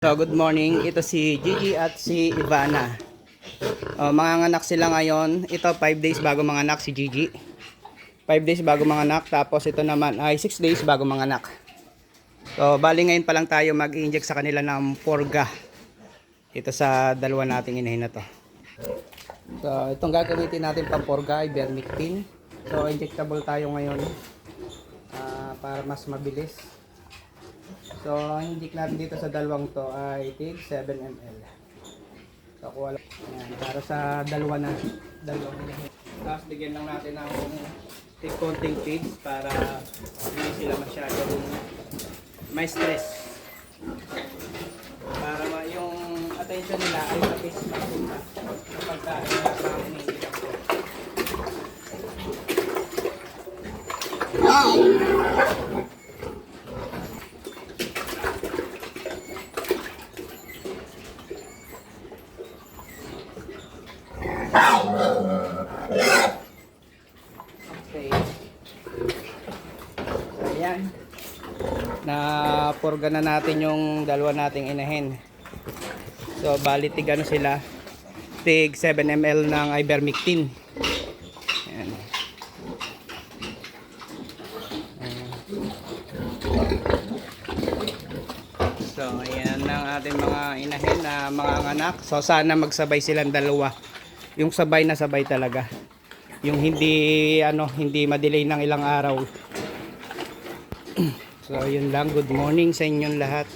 So, good morning. Ito si Gigi at si Ivana. Oh, mga anak sila ngayon. Ito, 5 days bago mga anak si Gigi. 5 days bago mga anak. Tapos ito naman ay 6 days bago mga anak. So, bali ngayon pa lang tayo mag-inject sa kanila ng Porga. Ito sa dalawa nating inahin na to. So, itong gagamitin natin pang Porga ay Vermictin. So, injectable tayo ngayon ah, para mas mabilis. So, ang inject natin dito sa dalawang to ay tig 7 ml. So, kuha lang. Ayan, para sa dalawa na dalawang inahin. Tapos, bigyan lang natin ng tig konting pigs para hindi sila masyadong may stress. Para ma- yung attention nila ay mapis mapunta kapag ka iniinject ko. Okay. So, ayan. Na purga na natin yung dalawa nating inahin. So, bali tig ano sila? Tig 7 ml ng ivermectin. Ayan. So, ayan ang ating mga inahin na mga anak. So, sana magsabay silang dalawa. Yung sabay na sabay talaga yung hindi ano hindi madelay ng ilang araw so yun lang. Good morning sa inyong lahat